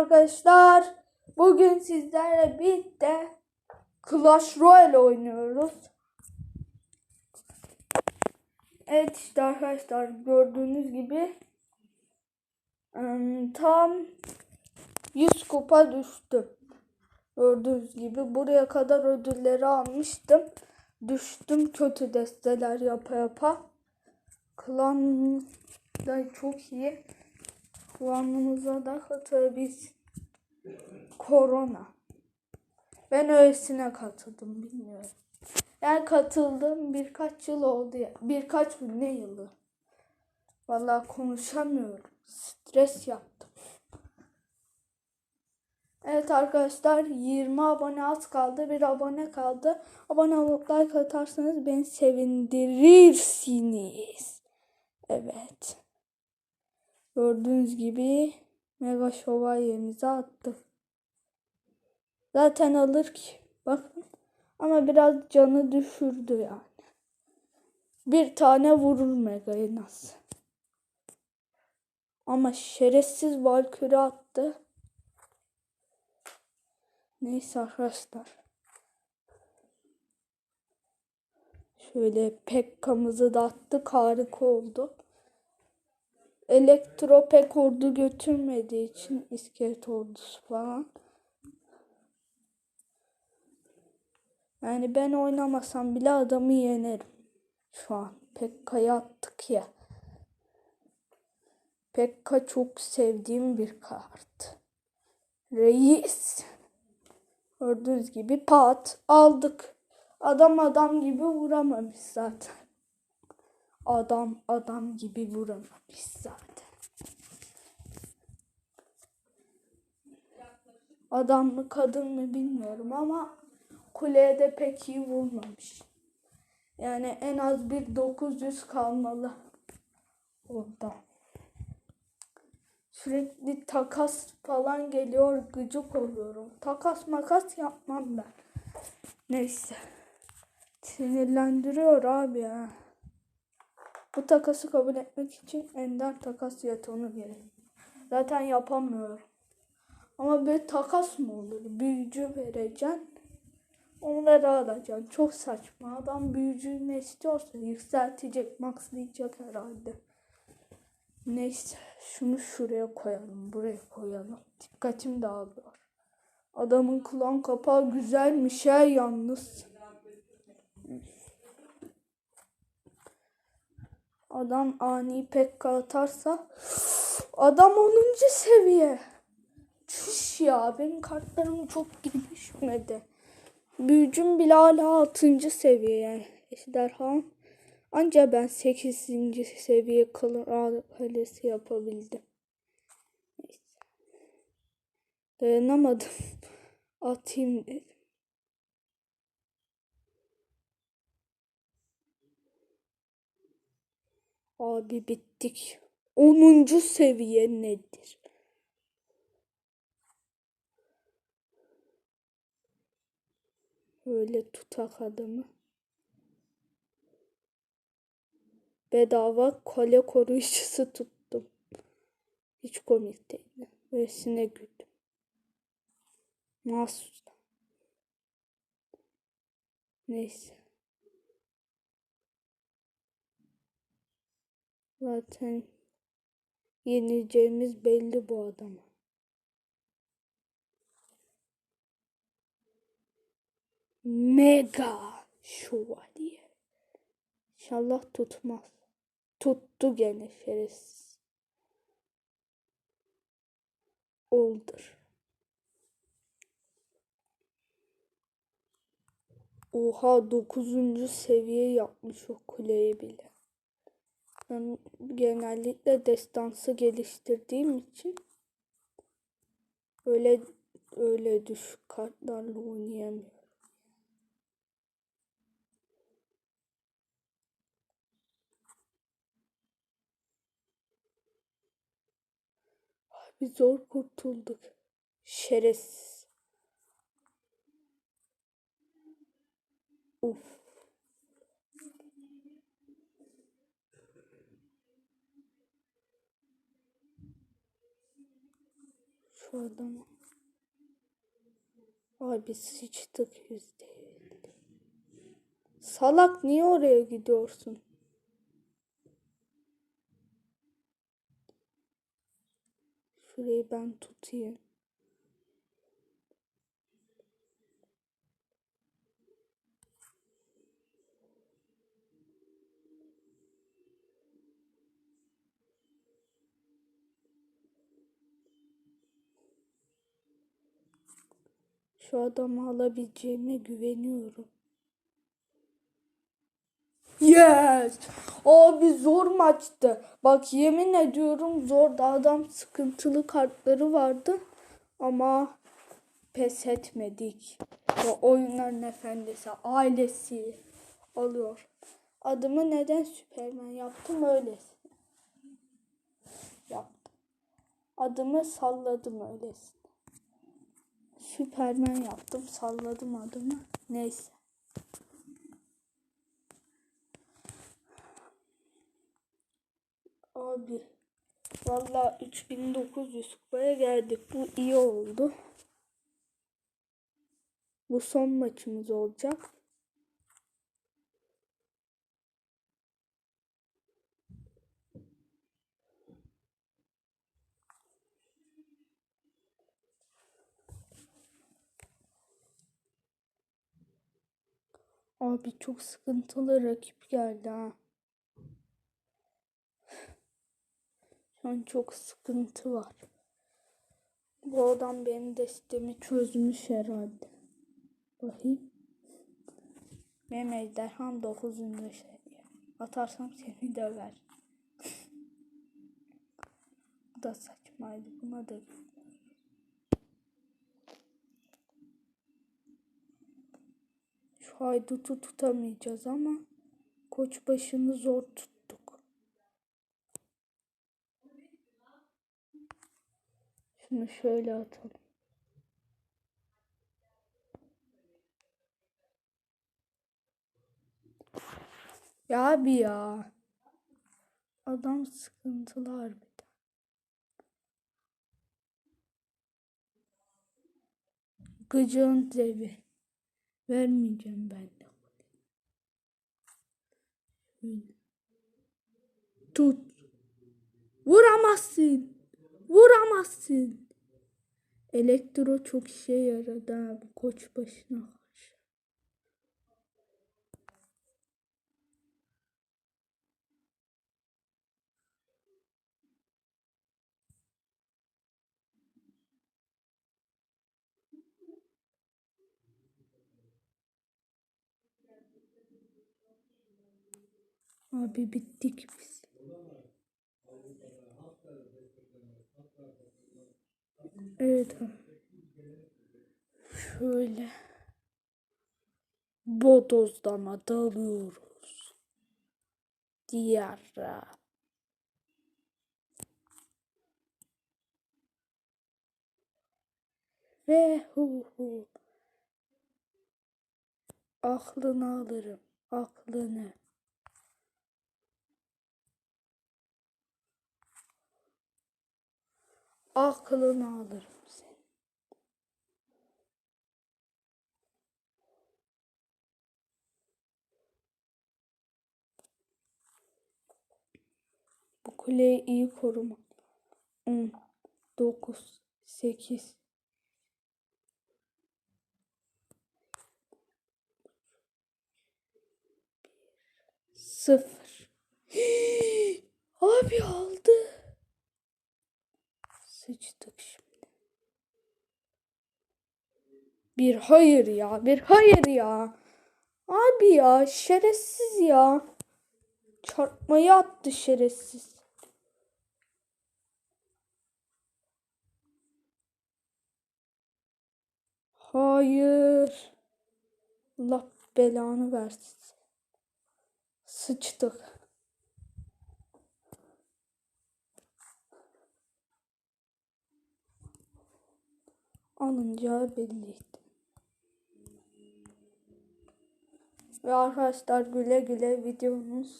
arkadaşlar. Bugün sizlerle birlikte Clash Royale oynuyoruz. Evet işte arkadaşlar gördüğünüz gibi tam 100 kupa düştüm. Gördüğünüz gibi buraya kadar ödülleri almıştım. Düştüm kötü desteler yapa yapa. Klan da çok iyi. Klanımıza da katılabiliriz. Korona. Ben öylesine katıldım bilmiyorum. Yani katıldım birkaç yıl oldu ya. Birkaç gün ne yılı? Vallahi konuşamıyorum. Stres yaptım. Evet arkadaşlar 20 abone az kaldı. Bir abone kaldı. Abone olup like atarsanız beni sevindirirsiniz. Evet. Gördüğünüz gibi mega şövalyemizi attık. Zaten alır ki. Bakın. Ama biraz canı düşürdü yani. Bir tane vurur mega en az. Ama şerefsiz Valkyrie attı. Neyse arkadaşlar. Şöyle Pekka'mızı da attık. Harika oldu. Elektro pek ordu götürmediği için iskelet ordusu falan. Yani ben oynamasam bile adamı yenerim. Şu an Pekka'yı attık ya. Pekka çok sevdiğim bir kart. Reis. Gördüğünüz gibi pat aldık. Adam adam gibi vuramamış zaten. Adam adam gibi vuramamış zaten. Adam mı kadın mı bilmiyorum ama kuleye de pek iyi vurmamış. Yani en az bir 900 kalmalı orada. Sürekli takas falan geliyor gıcık oluyorum. Takas makas yapmam ben. Neyse. Sinirlendiriyor abi ya. Bu takası kabul etmek için ender takas yatonu gerek. Zaten yapamıyorum. Ama bir takas mı olur? Büyücü vereceksin. Onları alacaksın. Çok saçma. Adam büyücü ne istiyorsa yükseltecek, maxlayacak herhalde. Neyse. Şunu şuraya koyalım. Buraya koyalım. Dikkatim dağılıyor. Adamın kulağın kapağı güzelmiş ha yalnız. Adam ani pek atarsa adam 10. seviye. Çüş ya benim kartlarım çok gelişmedi. Büyücüm bile hala 6. seviye yani. Ejderha. Anca ben 8. seviye kral kalesi yapabildim. Dayanamadım. Atayım dedim. Abi bittik. 10. seviye nedir? Öyle tutak adamı. Bedava kale koruyucusu tuttum. Hiç komik değil. Böylesine güldüm. Mahsus. Neyse. Zaten yenileceğimiz belli bu adama. Mega şövalye. İnşallah tutmaz. Tuttu gene şerefsiz. Oldur. Oha 9. seviye yapmış o kuleyi bile. Genellikle destansı geliştirdiğim için öyle öyle düşük kartlarla oynayamıyorum. Abi zor kurtulduk. Şerefsiz. Uf. Adamı. Abi sıçtık yüzde. Salak niye oraya gidiyorsun? Şurayı ben tutayım. Şu adamı alabileceğime güveniyorum. Yes! Abi zor maçtı. Bak yemin ediyorum zor. Adam sıkıntılı kartları vardı. Ama pes etmedik. Ve oyunların efendisi ailesi alıyor. Adımı neden Süpermen yaptım öylesine. Yaptım. Adımı salladım öylesine. Süpermen yaptım. Salladım adımı. Neyse. Abi. Valla 3900 kupaya geldik. Bu iyi oldu. Bu son maçımız olacak. Abi çok sıkıntılı rakip geldi ha. Şu an çok sıkıntı var. Bu adam benim destemi çözmüş herhalde. Bakayım. Benim ejderham 9. seviye. Atarsam seni döver. Bu da saçmaydı. Buna da Şu haydutu tutamayacağız ama koç başını zor tuttuk. Şunu şöyle atalım. Ya abi ya. Adam sıkıntılı harbiden. Gıcığın zebi. Vermeyeceğim ben de. Tut. Vuramazsın. Vuramazsın. Elektro çok işe yaradı abi koç başına Abi bittik biz. Evet. Şöyle. Bodozlama dalıyoruz. Diyara. Ve hu hu. Aklını alırım. Aklını. Aklını alırım seni. Bu kuleyi iyi koruma. 10, 9, 8, Sıfır. Abi aldı. Sıçtık şimdi. Bir hayır ya. Bir hayır ya. Abi ya şerefsiz ya. Çarpmayı attı şerefsiz. Hayır. Allah belanı versin. Sıçtık. Alınacağı belliydi. Ve arkadaşlar güle güle videomuz